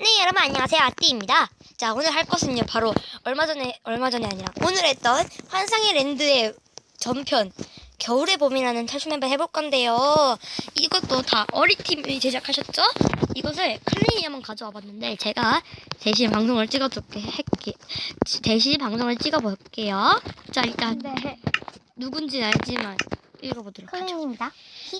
네 여러분 안녕하세요 아띠입니다. 자 오늘 할 것은요 바로 얼마 전에 얼마 전이 아니라 오늘 했던 환상의 랜드의 전편 겨울의 봄이라는 탈춤 한번 해볼 건데요. 이것도 다 어리팀이 제작하셨죠? 이것을 클린이 한번 가져와 봤는데 제가 대신 방송을 찍어볼게 할게 대신 방송을 찍어볼게요. 자 일단 네. 누군지 알지만 읽어보도록 하죠. 클린입니다.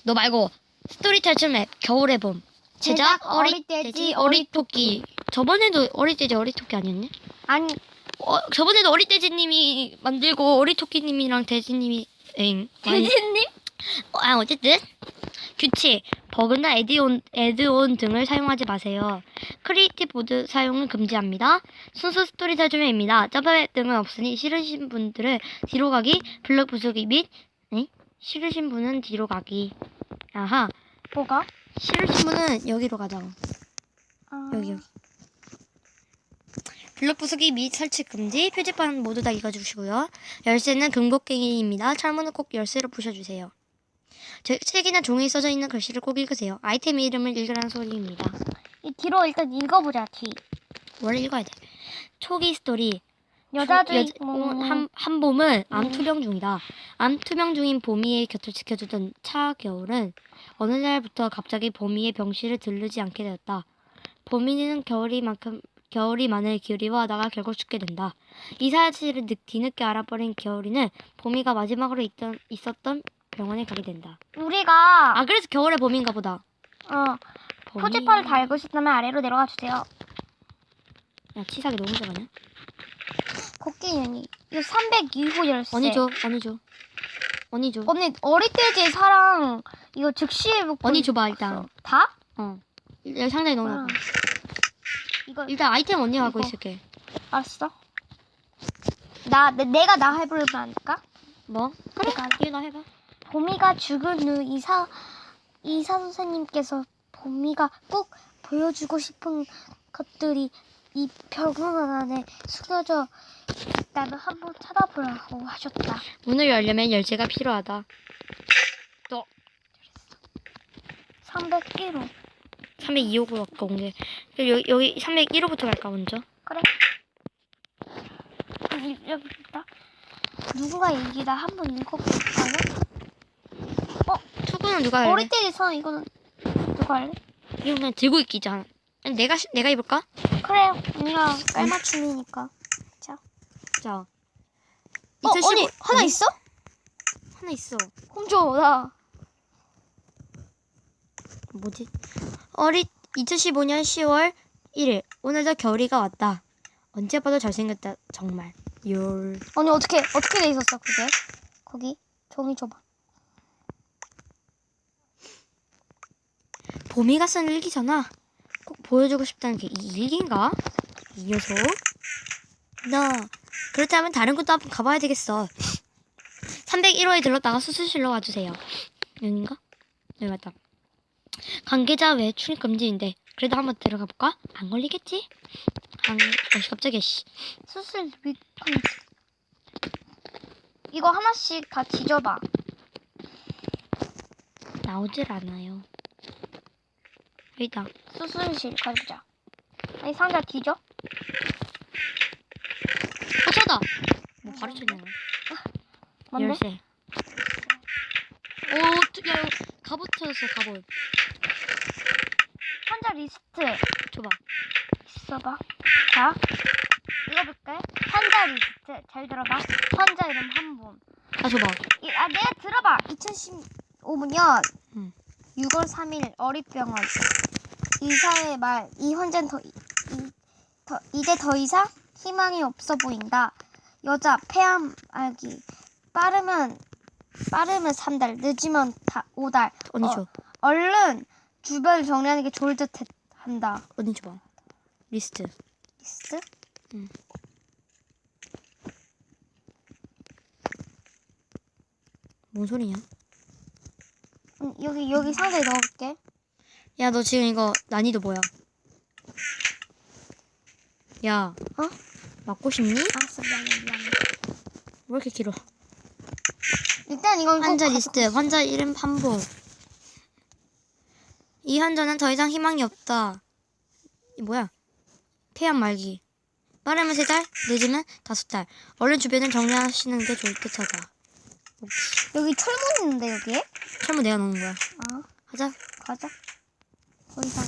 너 말고 스토리 탈출 맵 겨울의 봄 제작 어릿돼지 어릿토끼 저번에도 어릿돼지 어릿토끼 아니었네? 아니 어, 저번에도 어릿돼지님이 만들고 어릿토끼님이랑 돼지님이 엥 대진님? 어, 아 어쨌든 규칙 버그나 에드온, 에드온 등을 사용하지 마세요. 크리에이티브 보드 사용은 금지합니다. 순수 스토리 탈출맵입니다. 점프맵 등은 없으니 싫으신 분들은 뒤로 가기, 블럭 부수기 및 에? 싫으신 분은 뒤로 가기. 아하 뭐가? 싫으신 분은 여기로 가자. 아, 여기 여기. 블록 부수기 및 설치 금지, 표지판 모두 다 읽어주시고요. 열쇠는 금곡갱이입니다. 철문은 꼭 열쇠로 부셔주세요. 제- 책이나 종이에 써져 있는 글씨를 꼭 읽으세요. 아이템 이름을 읽으라는 소리입니다. 이 뒤로 일단 읽어보자. 뒤. 원래 읽어야 돼. 초기 스토리. 여자도 초- 있고 어, 한, 한 봄은 암 음. 투병 중이다. 암 투병 중인 보미의 곁을 지켜주던 차 겨울은 어느 날부터 갑자기 보미의 병실을 들르지 않게 되었다. 보미는 겨울이만큼 겨울이 많을 기울이워하다가 결국 죽게 된다. 이 사실을 늦, 뒤늦게 알아버린 겨울이는 보미가 마지막으로 있던, 있었던 병원에 가게 된다. 우리가 아 그래서 겨울의 봄인가 보다. 어 봄이- 표지판을 달고 싶다면 아래로 내려가 주세요. 야 치사하게 너무 잘하냐? 코끼리 이거 302호 열쇠. 언니 줘, 언니 줘, 언니 줘. 언니 어릿돼지 사랑 이거 즉시 회복. 언니 줘봐 일단. 다? 어. 여기 상자에 넣어놔. 아. 이거 일단 아이템 언니가 갖고 이거. 있을게. 알았어. 나 내, 내가 나 해보면 안 될까? 뭐? 그래. 내가 이거 나 해봐. 보미가 죽은 후 이사 이사 선생님께서 보미가 꼭 보여주고 싶은 것들이 이 병원 안에 숨겨져 있다면 한번 찾아보라고 하셨다. 문을 열려면 열쇠가 필요하다. 301호. 302호로 아까 온 게. 그리고 여기, 여기 301호부터 갈까 먼저? 그래. 여기 여기 있다. 누구가 얘기다 한번 읽어볼까요? 투구는 누가 할래? 어릴 때선 이거는 누가 할래? 이거 그냥 들고 있기잖아. 아니, 내가 시- 내가 입을까? 그래, 언니가 깔맞춤이니까. 자. 자. 어, 2015 언니 하나 있어? 하나 있어. 홈줘 나. 뭐지? 어리 2015년 10월 1일 오늘도 겨울이가 왔다. 언제 봐도 잘생겼다 정말. 열. 언니 어떻게 어떻게 돼 있었어 그게? 거기 종이 줘봐. 봄이가 쓴 일기잖아. 꼭 보여주고 싶다는 게 이 일기인가? 이 녀석. 나 그렇다면 다른 곳도 한번 가봐야 되겠어. 301호에 들렀다가 수술실로 와주세요. 여긴가? 여기 맞다. 관계자 외 출입 금지인데 그래도 한번 들어가 볼까? 안 걸리겠지? 안, 어씨 갑자기 씨. 수술 윗 이거 하나씩 다 뒤져봐. 나오질 않아요. 여기다. 수술실 가보자. 아니 상자 뒤져? 어, 찾아! 뭐 바로 찾냐? 뭔데? 열쇠. 오, 투- 야, 이거 갑옷 찾았어, 갑옷. 환자 리스트 줘봐. 있어봐. 자, 읽어볼게. 환자 리스트 잘 들어봐. 환자 이름 한 분. 아, 줘봐. 이, 아, 내가 들어봐. 2015년 응. 6월 3일 어립병원 의사의 말. 이 환자는 더, 이, 더 이제 더 이상 희망이 없어 보인다. 여자 폐암 알기. 빠르면 빠르면 3달, 늦으면 다 5달. 언니 어, 줘. 얼른 주변을 정리하는 게 좋을 듯 한다. 언니 줘봐. 리스트. 리스트? 뭔 소리냐? 응, 여기 여기 상자에 넣어볼게. 야, 너 지금 이거 난이도 뭐야? 야, 어? 맞고 싶니? 왜 알았어, 미안해, 미안해. 이렇게 길어? 일단 이건 꼭 환자 리스트, 있어. 환자 이름 판보. 이 환자는 더 이상 희망이 없다. 이 뭐야? 폐암 말기. 빠르면 세 달, 늦으면 다섯 달. 얼른 주변을 정리하시는 게 좋을 듯 하다. 여기 철문 있는데 여기에? 설마 내가 넣은 거야. 아 하자. 가자. 더 이상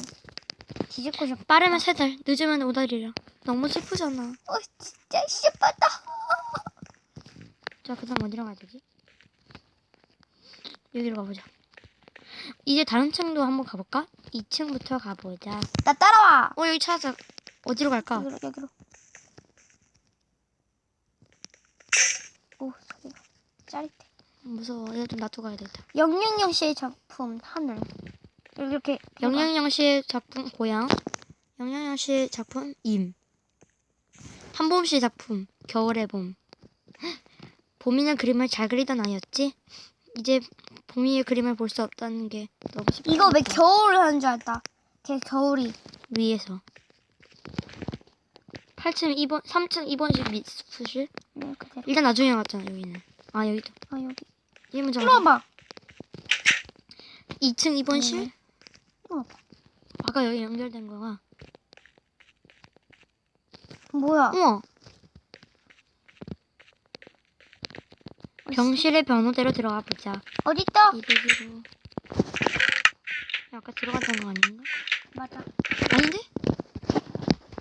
뒤집고 싶어. 빠르면 세 달, 늦으면 오 달이라. 너무 슬프잖아. 어 진짜 씨발다. 자, 그 다음 어디로 가야 되지? 여기로 가보자. 이제 다른 층도 한번 가볼까? 2층부터 가보자. 나 따라와. 어, 여기 찾아. 어디로 갈까? 여기로 여기로. 오 소리가 짜릿해. 무서워. 이거 좀 놔두고 가야 되겠다. 영영영 씨의 작품 하늘. 이렇게 영영영 씨의 작품 고향. 영영영 씨의 작품 임. 한봄 씨의 작품 겨울의 봄. 봄이는 그림을 잘 그리던 아이였지. 이제 봄이의 그림을 볼 수 없다는 게 너무 슬프다. 이거 왜 겨울 하는 줄 알았다. 걔 겨울이. 위에서. 8층 2번, 3층 2번실 미스실. 네 그대로. 일단 나중에 갔잖아 여기는. 아 여기도. 아 여기. 이 문제. 이리 와봐. 2층 2번실. 이리 와봐. 아까 여기 연결된 거가. 뭐야? 우와. 병실의 변호대로 들어가 보자. 어딨다? 200으로. 아까 들어갔던 거 아닌가? 맞아. 아닌데?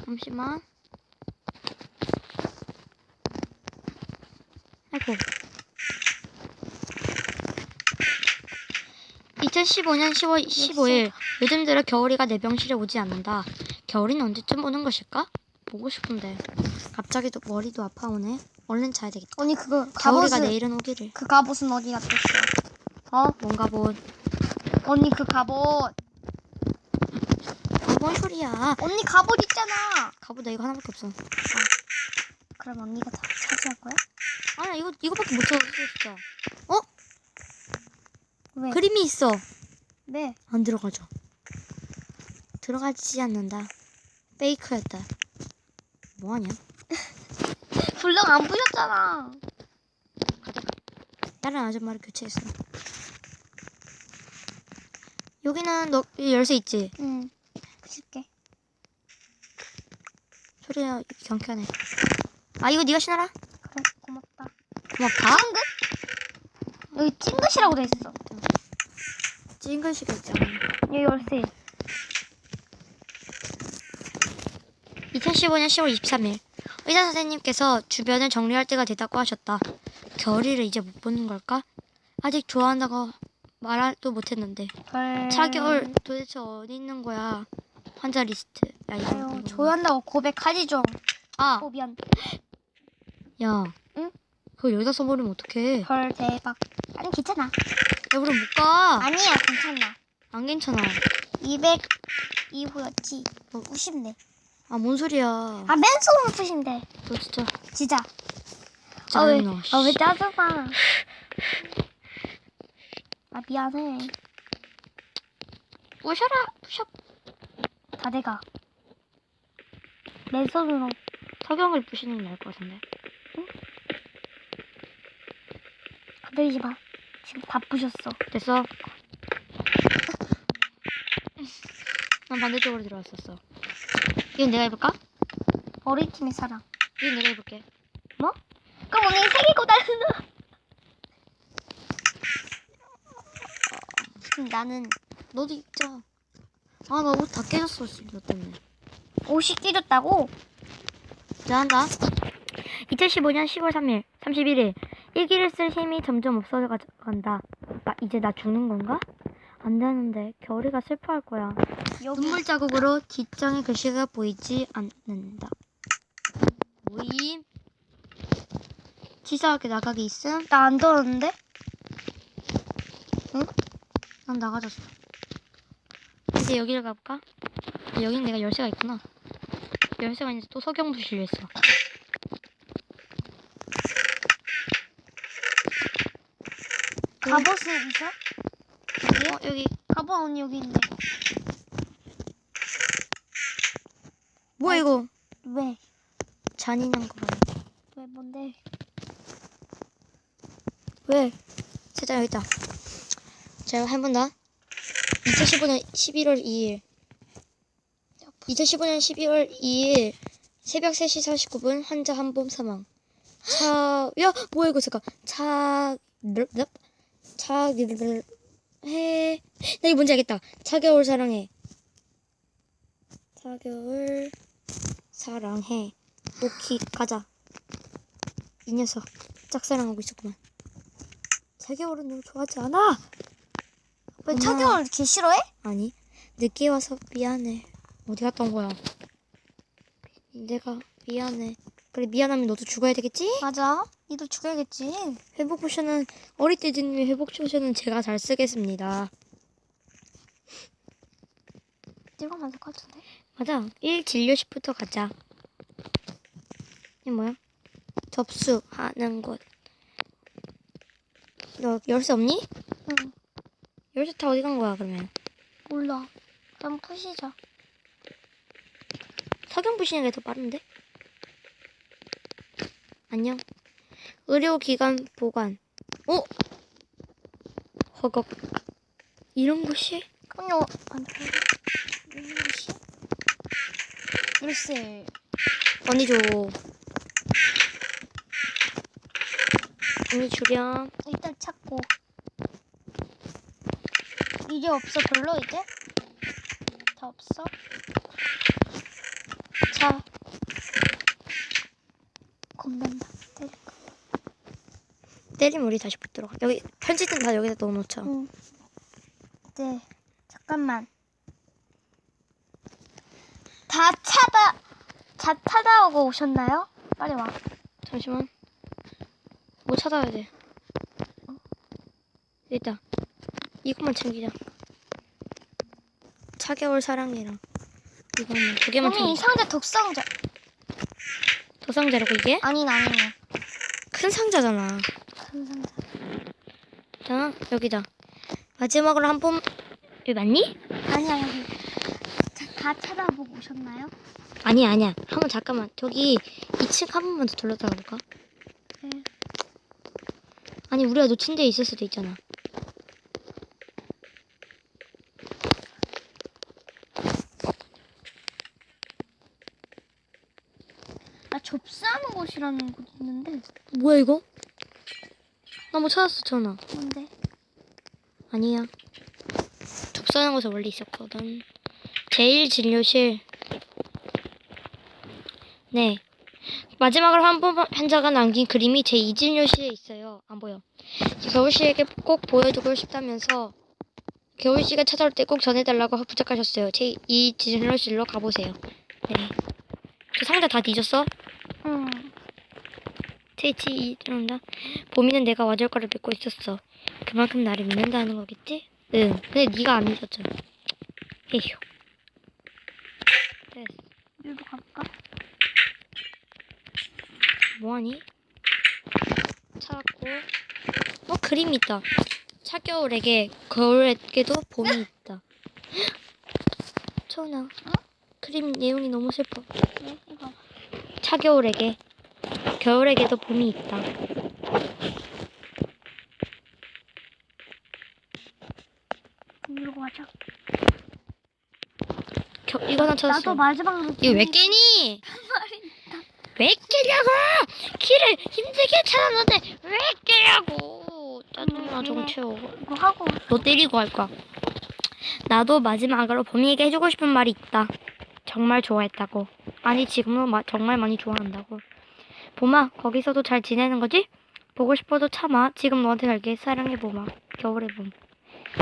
잠시만. 아이고. 2015년 10월 15일 요즘 들어 겨울이가 내 병실에 오지 않는다. 겨울이는 언제쯤 오는 것일까? 보고 싶은데 갑자기 또 머리도 아파오네. 얼른 자야 되겠다. 언니 그거 겨울이가 갑옷은 내일은 오기를. 그 갑옷은 어디 갔댔어? 어? 뭔가 뭐 언니 그 갑옷. 뭔 소리야? 언니 갑옷 있잖아. 가보 나 이거 하나밖에 없어. 그럼 언니가 다 차지할 거야? 아나 이거 이거밖에 못 찾았어 진짜. 어? 왜? 그림이 있어. 왜? 안 들어가죠. 들어가지 않는다. 페이크였다. 뭐하냐? 불량 안 부셨잖아. 다른 아줌마를 교체했어. 여기는 너 열쇠 있지? 응. 부실게. 소리야 경쾌하네. 아 이거 네가 신어라. 그래 고맙다. 고맙다. 찡긋? 여기 찡긋이라고 돼 있어. 찡글시겠잖아. 여기 열쇠. 2015년 10월 23일 의사 선생님께서 주변을 정리할 때가 됐다고 하셨다. 겨울이를 이제 못 보는 걸까? 아직 좋아한다고 말도 못했는데 별. 차겨울 도대체 어디 있는 거야? 환자 리스트. 야 이거. 아유. 조연다고 고백하지 좀. 아, 어 미안. 야. 응? 그거 여기다 써버리면 어떡해? 별 대박. 아니 괜찮아. 야, 우리 못 가. 아니야 괜찮아. 안 괜찮아. 200 이후였지. 어. 90네. 아, 뭔 소리야. 아 맨손으로 푸시면 돼. 너 진짜 진짜. 아 왜? 짜증나. 아왜 짜증나? 아 미안해. 부셔라. 부셔. 다 돼가. 맨손으로. 석영을 부시는 게 나을 것 같은데. 건드리지 마. 지금 다 부셨어. 됐어. 난 반대쪽으로 들어왔었어. 이건 내가 해볼까? 어린 팀의 사랑. 이건 내가 해볼게. 뭐? 그럼 오늘 새기고 다니는. 지금 나는 너도 입자. 아, 나 옷 다 깨졌어, 지금 너 때문에. 옷이 깨졌다고? 자, 한다. 2015년 10월 3일, 31일. 일기를 쓸 힘이 점점 없어져 가- 간다. 나, 이제 나 죽는 건가? 안 되는데, 겨울이가 슬퍼할 거야. 눈물 자국으로 뒷장의 글씨가 보이지 않는다. 모임. 치사하게 나가기 있음. 나안 들었는데? 난 나가졌어. 이제 여기를 가볼까? 아, 여긴 내가 열쇠가 있구나. 열쇠가 이제 또 석영부실에 있어. 갑옷은 있어? 여기? 어, 여기. 갑옷 언니 여기 있네. 뭐야, 이거? 왜? 잔인한 거 봐. 왜 뭔데? 왜? 세장 여기 있다. 제가 해본다. 2015년 11월 2일. 2015년 12월 2일 새벽 3시 49분 환자 한봄 사망. 차, 야, 뭐야 이거 잠깐. 차, 르, 차, 르, 해. 나 이거 뭔지 알겠다. 차겨울 사랑해. 차겨울 사랑해. 오키 가자. 이 녀석 짝사랑하고 있었구만. 차겨울은 너무 좋아하지 않아? 왜 엄마. 차경을 이렇게 싫어해? 아니 늦게 와서 미안해 어디 온 거야 내가 미안해 그래 미안하면 너도 죽어야 되겠지? 맞아. 니도 죽여야겠지. 회복 포션은 어릴 때 드는 회복 포션은 제가 잘 쓰겠습니다 찍으면 될것 같은데. 맞아 1 진료실부터 가자 이게 뭐야? 접수하는 곳 너 열쇠 없니? 응. 열쇠 다 어디 간 거야 그러면 몰라. 그냥 푸시자. 석영 부시는 게 더 빠른데? 안녕. 의료기관 보관. 어? 허걱. 이런 곳이? 그럼요. 안 돼. 일시. 일세. 언니 줘. 언니 주렴. 일단 찾고. 이제 없어 별로 이제? 다 없어? 자. 겁난다. 때릴 거. 때리면 우리 다시 못 들어가. 여기 편지든 다 여기다 넣어놓자. 응. 네. 잠깐만. 다 찾아 다 찾아오고 오셨나요? 빨리 와. 잠시만. 뭐 찾아야 돼? 있다. 이것만 챙기자. 차겨울 사랑이랑 이거만 두 개만 언니 이 챙기자. 상자 독상자. 도상자라고 이게? 아니 아니. 큰 상자잖아. 큰 상자. 자, 여기다. 마지막으로 한 번, 여기 맞니? 아니야 여기. 자, 다 찾아보고 오셨나요? 아니야, 아니야. 한 번 잠깐만. 저기 2층 한 번만 더 돌려다가 볼까? 네. 아니, 우리가 놓친 데 있을 수도 있잖아. 나 접수하는 곳이라는 곳 있는데 뭐야, 이거? 나 뭐 찾았어, 전화. 뭔데? 아니야. 접수하는 곳에 원래 있었거든. 제1진료실. 네. 마지막으로 한 번 환자가 남긴 그림이 제 2진료실에 있어요. 안 보여. 겨울 씨에게 꼭 보여주고 싶다면서 겨울 씨가 찾아올 때 꼭 전해달라고 부탁하셨어요. 제 2진료실로 가보세요. 네. 저 상자 다 뒤졌어? 응. 트위치 이런다. 봄이는 내가 와줄 거를 믿고 있었어. 그만큼 나를 믿는다는 거겠지? 응. 근데 네가 안 믿었잖아. 에휴. 됐어. 여기로 갈까? 뭐하니? 찾았고. 어 그림이 있다. 차겨울에게 겨울에게도 봄이 있다. 천아. 그림 내용이 너무 슬퍼. 네 이거. 차겨울에게 겨울에게도 봄이 있다. 여기로 가자. 겨, 이거 하나 찾았어. 나도 마지막으로. 이거 왜 깨니? 왜 깨냐고! 키를 힘들게 찾았는데 왜 깨냐고! 짜증나 좀 채워. 이거 하고 너 때리고 할 거야. 나도 마지막으로 봄이에게 해주고 싶은 말이 있다. 정말 좋아했다고. 아니 지금도 마- 정말 많이 좋아한다고. 봄아 거기서도 잘 지내는 거지? 보고 싶어도 참아. 지금 너한테 갈게. 사랑해 봄아. 겨울의 봄.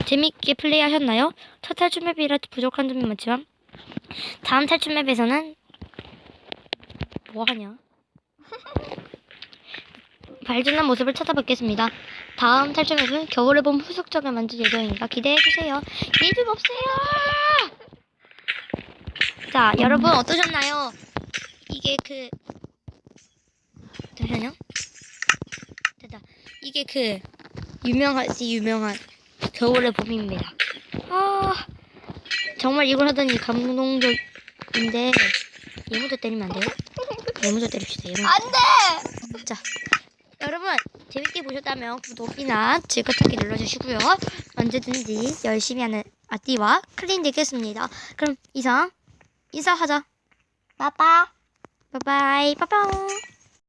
재밌게 플레이하셨나요? 첫 탈출 맵이라 부족한 점이 많지만 다음 탈출 맵에서는 뭐 하냐? 발전한 모습을 찾아뵙겠습니다. 다음 탈출 맵은 겨울의 봄 후속작을 만들 예정입니다. 기대해주세요. 일좀 없어요! 자, 여러분 어떠셨나요? 이게 그... 잠시만요. 됐다. 이게 그 유명하지 유명한 겨울의 봄입니다. 아... 정말 이걸 하다니 감동적인데 얘부터 때리면 안 돼요? 얘부터 때립시다. 얘부터. 안 돼. 자, 여러분 재밌게 보셨다면 구독이나 즐겁게 눌러주시고요. 언제든지 열심히 하는 아띠와 클린 되겠습니다. 그럼 이상 인사하자. 빠빠. 바이바이. 빠빵.